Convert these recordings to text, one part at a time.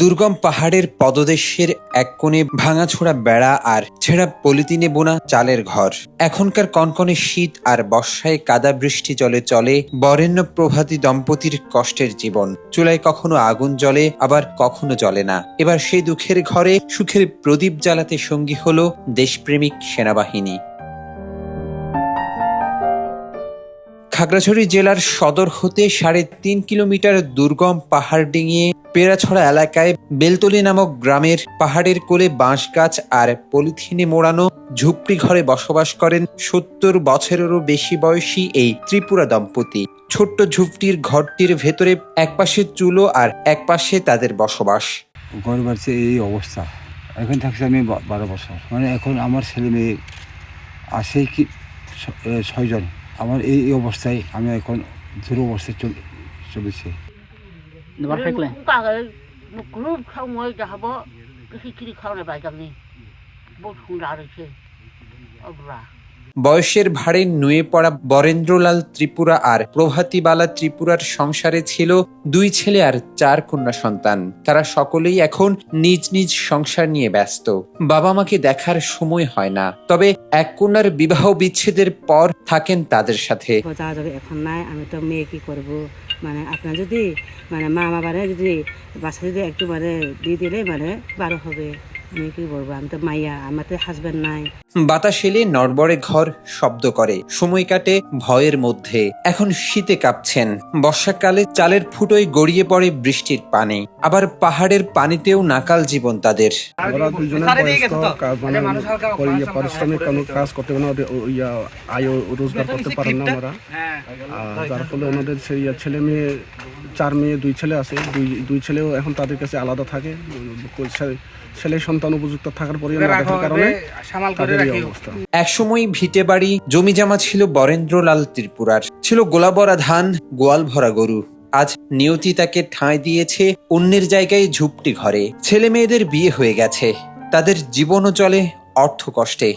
দুর্গম পাহাড়ের পদদেশের এক কোণে ভাঙাছোড়া বেড়া আর ছেঁড়া পলিতিনে বোনা চালের ঘর। এখনকার কনকনে শীত আর বর্ষায় কাদা বৃষ্টি জলে চলে বরেণ্য প্রভাতী দম্পতির কষ্টের জীবন। চুলায় কখনো আগুন জ্বলে, আবার কখনো জ্বলে না। এবার সেই দুঃখের ঘরে সুখের প্রদীপ জ্বালাতে সঙ্গী হল দেশপ্রেমিক সেনাবাহিনী। খাগড়াছড়ি জেলার সদর হতে সাড়ে তিন কিলোমিটার দুর্গম পাহাড় ডিঙিয়ে পেড়াছড়া এলাকায় বেলতলি নামক গ্রামের পাহাড়ের কোলে বাঁশ গাছ আর পলিথিনে মোড়ানো ঝুপড়ি ঘরে বসবাস করেন সত্তর বছরেরও বেশি বয়সী এই ত্রিপুরা দম্পতি। ছোট্ট ঝুপটির ঘরটির ভেতরে একপাশে চুলো আর একপাশে তাদের বসবাস। ঘর এই অবস্থা। এখন থাকছি আমি বারো বছর। মানে এখন আমার ছেলে মেয়ে আছে কি ছয়জন। আমার এই অবস্থায় আমি এখন দূর অবস্থায় চল চলেছি। Cả cái group không mới cho bó cái khi kiri không này bài cầm đi bố không ra được chứ. Ông ra. বয়সের ভারে নুয়ে পড়া বরেন্দ্রলাল ত্রিপুরা আর প্রভাতীবালা ত্রিপুরার সংসারে ছিল দুই ছেলে আর চার কন্যা সন্তান। তারা সকলেই এখন নিজ নিজ সংসার নিয়ে ব্যস্ত। বাবা মাকে দেখার সময় হয় না। তবে এক কন্যার বিবাহ বিচ্ছেদের পর থাকেন তাদের সাথে। এখন নাই আমি তো মেয়ে কি করব? মানে আপনার যদি মানে মা বাবারে যদি বাসা যদি একটু মানে দিয়ে দিলে মানে বারো হবে। আমি কি বলব আমি তো মাইয়া আমার তো হাজবেন্ড নাই। বাতাস নড়বড়ে ঘর শব্দ করে সময় কাটে ভয়ের মধ্যে। এখন শীতে কাঁপছেন বর্ষাকালে চালের ফুটোয় গড়িয়ে পড়ে বৃষ্টির পানি আবার পাহাড়ের পানিতেও নাকাল জীবন তাদের। মানে কোনো কাজ করতে পারে না ইয়া আয় রোজগার করতে পারেন না ওরা যার ফলে ওনাদের সেই ছেলে মেয়ে চার মেয়ে দুই ছেলে আছে দুই দুই ছেলেও এখন তাদের কাছে আলাদা থাকে। ছেলে সন্তান উপযুক্ত থাকার পরে কারণে একসময় ভিটে বাড়ি জমি জমা ছিল বরেন্দ্রলাল ত্রিপুরার। ছিল গোলাবরা ধান গোয়াল ভরা গরু। আজ নিয়তি তাকে ঠাঁই দিয়েছে অন্যের জায়গায় ঝুপটি ঘরে। ছেলে মেয়েদের বিয়ে হয়ে গেছে। তাদের জীবনও চলে অর্থ কষ্টে।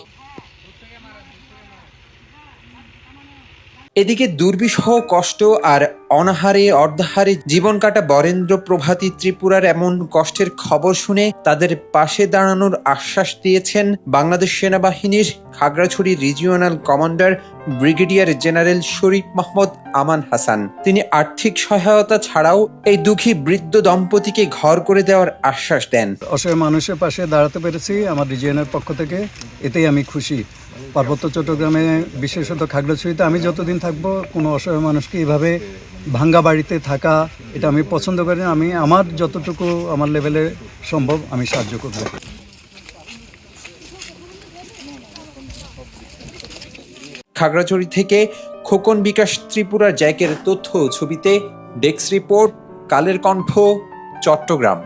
এদিকে দুর্বিষহ কষ্ট আর অনাহারে, অর্ধাহারে জীবন কাটা বরেন্দ্র প্রভাতী ত্রিপুরার এমন কষ্টের খবর শুনে তাদের পাশে দাঁড়ানোর আশ্বাস দিয়েছেন বাংলাদেশ সেনাবাহিনীর Khagrachari regional commander brigadier general Sharif Mohammad Aman Hasan. তিনি আর্থিক সহায়তা ছাড়াও এই দুঃখী বৃদ্ধ দম্পতিকে ঘর করে দেওয়ার আশ্বাস দেন। অসহায় মানুষের পাশে দাঁড়াতে পেরেছি আমার রিজিয়নের পক্ষ থেকে। এতেই আমি খুশি। পার্বত্য চট্টগ্রামে, বিশেষত খাগড়াছড়িতে আমি যতদিন থাকব, কোনো অসহায় মানুষকে এইভাবে ভাঙ্গা বাড়িতে থাকা এটা আমি পছন্দ করি আমি আমার যতটুকু আমার লেভেলে সম্ভব আমি সাহায্য করব। খাগড়াছড়ি থেকে খোকন বিকাশ ত্রিপুরার জ্যাকের তথ্য ছবিতে ডেক্স রিপোর্ট কালের কণ্ঠ চট্টগ্রাম।